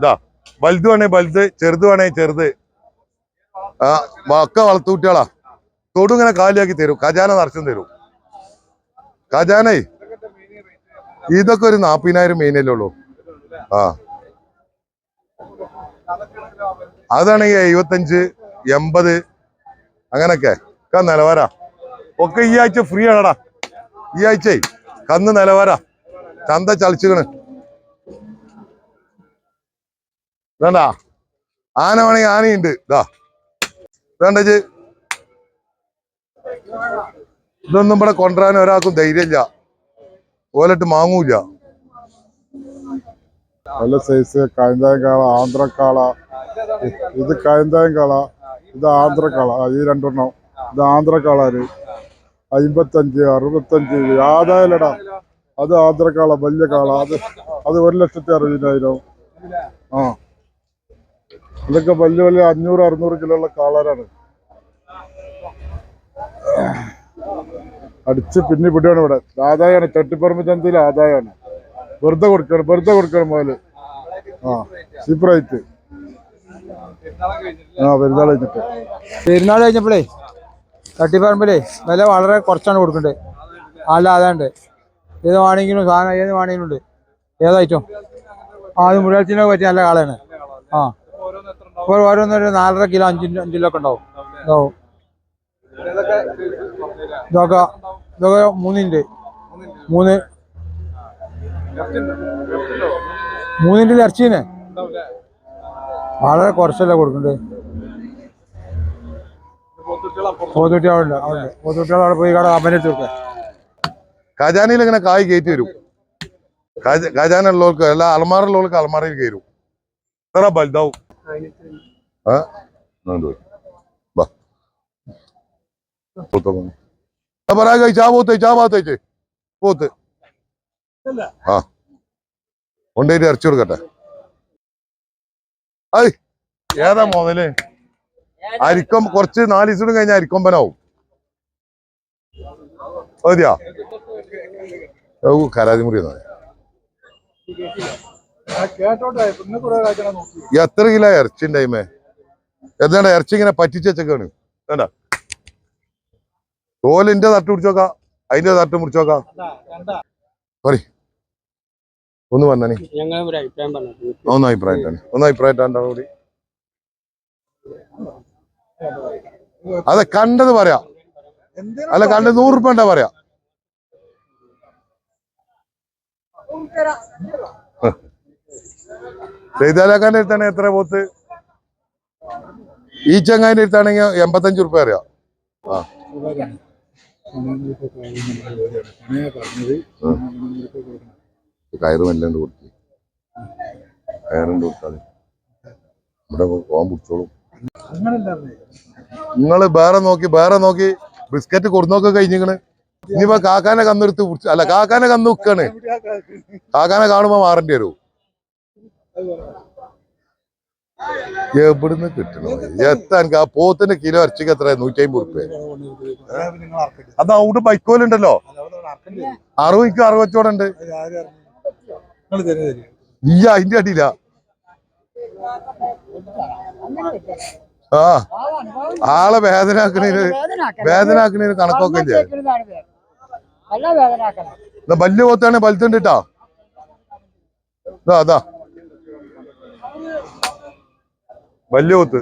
ഇതാ വലുത് വേണേ വലുത് ചെറുത് വേണേ ചെറുത്. ആ ഒക്കെ വളർത്തുകുട്ടികളാ തൊടും ഇങ്ങനെ കാലിയാക്കി തരും ഖജാന നിറച്ചും തരും. ഖജാനേ ഇതൊക്കെ ഒരു നാപ്പതിനായിരം മീനല്ലേ ഉള്ളൂ? ആ. അതാണെങ്കിൽ എഴുപത്തഞ്ച് എൺപത് അങ്ങനൊക്കെ. ഒക്കെ നിലവാരാ. ഒക്കെ ഈ ആഴ്ച ഫ്രീ ആണടാ. ഈ ആഴ്ച കന്ന് നിലവാരാ. ചന്ത ചളിച്ചുകണ് വേണ്ട. ആന വേണമെങ്കിൽ ആനയുണ്ട്. ഇതാ വേണ്ട ഇജ്ജ്. ഇതൊന്നും ഇവിടെ കൊണ്ടുവരാൻ ഒരാൾക്കും ധൈര്യമില്ല. ഓലിട്ട് മാങ്ങൂല. നല്ല സൈസ് കഴിഞ്ഞ കാള ആന്ധ്രക്കാള. ഇത് കഴിഞ്ഞ കാള ഇത് ആന്ധ്രക്കാള. ഈ രണ്ടെണ്ണം. ഇത് ആന്ധ്രക്കാളാര്. അമ്പത്തഞ്ച് അറുപത്തഞ്ച് ആദായാലടാ അത് ആന്ധ്രക്കാള വലിയ കാള. അത് അത് ഒരു ലക്ഷത്തി അറുപതിനായിരം. ആ. ഇതൊക്കെ വലിയ വലിയ അഞ്ഞൂറ് അറുന്നൂറ് കിലോ ഉള്ള കാളാരാണ്. അടിച്ച് പിന്നെ പിടിയാണ് ഇവിടെ. ആദായാണ് ചട്ടിപ്പറമ്പ് ചന്തയിൽ ആദായാണ്. വെറുതെ കൊടുക്കണം വെറുതെ കൊടുക്കണം മുതൽ ആ സീപ്രൈറ്റ് ആ പെരുന്നാൾ കഴിഞ്ഞിട്ട്. പെരുന്നാൾ കഴിഞ്ഞപ്പോഴേ തട്ടിപ്പറമ്പിലേ വില വളരെ കുറച്ചാണ് കൊടുക്കേണ്ടത് അല്ല അതാണ്ട് ഏത് വേണമെങ്കിലും സാധനം ഏത് വേണമെങ്കിലും ഉണ്ട് ഏതായിട്ടും ആ അത് മുഴുവത്തിനൊക്കെ പറ്റിയ നല്ല കാളയാണ്. ആ. ഇപ്പോൾ ഓരോന്നൊരു നാലര കിലോ അഞ്ച് അഞ്ച് കിലോ ഒക്കെ ഉണ്ടാവും. ഉണ്ടാവും. ഇതൊക്കെ ഇതൊക്കെ മൂന്നിന്റെ. മൂന്ന്. മൂന്നിന്റെ ഇറച്ചീനെ? വളരെ കുറച്ചല്ലേ കൊടുക്കണ്ടേ? അവിടെ അവിടെ പോയി കട അമ്മനെ കൊടുക്കാം. ഖജാനയിൽ ഇങ്ങനെ കായ് കയറ്റി വരും. ഖജാനുള്ളവർക്ക് ഖജാന ഉള്ളവർക്ക് അല്ല അലമാറുള്ളവർക്ക് അലമാറയിൽ കയറും. എത്ര വലുതാവും പറയാ കഴിച്ച് പോത്ത് കഴിച്ച് ആ ഭാഗത്ത് കഴിച്ച് പോത്ത് ആ കൊണ്ടുപോയിട്ട് ഇറച്ചി കൊടുക്കട്ടെ. ഐ. ഏതാ മുതൽ? അരിക്കൊമ്പ കുറച്ച് നാല് ദിവസം കഴിഞ്ഞാൽ അരിക്കൊമ്പനാവും. മതിയാ ഓ കരാതിമുറി എന്നാ എത്ര കിലോ ഇറച്ചി ഉണ്ടായിമേ എന്താണ്ട ഇറച്ചി ഇങ്ങനെ പറ്റിച്ച് വെച്ചേക്കാണ്. വേണ്ട. തോലിന്റെ തട്ട് പിടിച്ചോക്കാ അതിന്റെ തട്ട് മുറിച്ചോക്കാ പറ ഒന്ന് വന്നേ ഒന്ന് ഒരു അഭിപ്രായം പറഞ്ഞു? ഒന്ന് അഭിപ്രായം ഒന്ന് അഭിപ്രായത്താണ് കൂടി. അതെ കണ്ടത് പറയാ. അല്ല കണ്ടത് നൂറ് ഉറുപ്പ ഉണ്ടാ പറയാ? ചെയ്താലാക്കാന്റെ അടുത്താണ് എത്ര പോത്ത്? ഈ ചങ്ങാന്റെ അടുത്താണെങ്കിൽ എൺപത്തഞ്ച് റുപ്യ അറിയാം. ആ. കയറ് കൊടുത്തു. കയറുണ്ട് കൊടുത്താൽ ഇവിടെ പോകാൻ പിടിച്ചോളും. നിങ്ങൾ വേറെ നോക്കി വേറെ നോക്കി ബിസ്ക്കറ്റ് കൊടുന്നൊക്കെ കഴിഞ്ഞിക്കണ്. ഇനിയിപ്പോ കാക്കാനെ കന്നെടുത്ത് അല്ല കാക്കാനെ കന്ന് വെക്കാണ്. കാക്കാനെ കാണുമ്പോ മാറേണ്ടി വരും. എവിടുന്ന് കിട്ടണോ എത്താൻ ആ പോത്തിന്റെ കിലോ ഇറച്ചിക്ക് എത്ര നൂറ്റി അമ്പത് റുപ്യ അത് അവിടെ ബൈക്കോലുണ്ടല്ലോ. അറുപതിക്ക് അറുപത്തോടുണ്ട് ഈ അതിന്റെ അടിയില്ല ആ ആളെ വേദനാക്കണേന് വേദനാക്കണേന് കണക്കൊക്കെ ഇല്ലേ? വലിയ പോത്താണ് വലുതുണ്ട് കേട്ടാ അതാ വലിയ പോത്ത്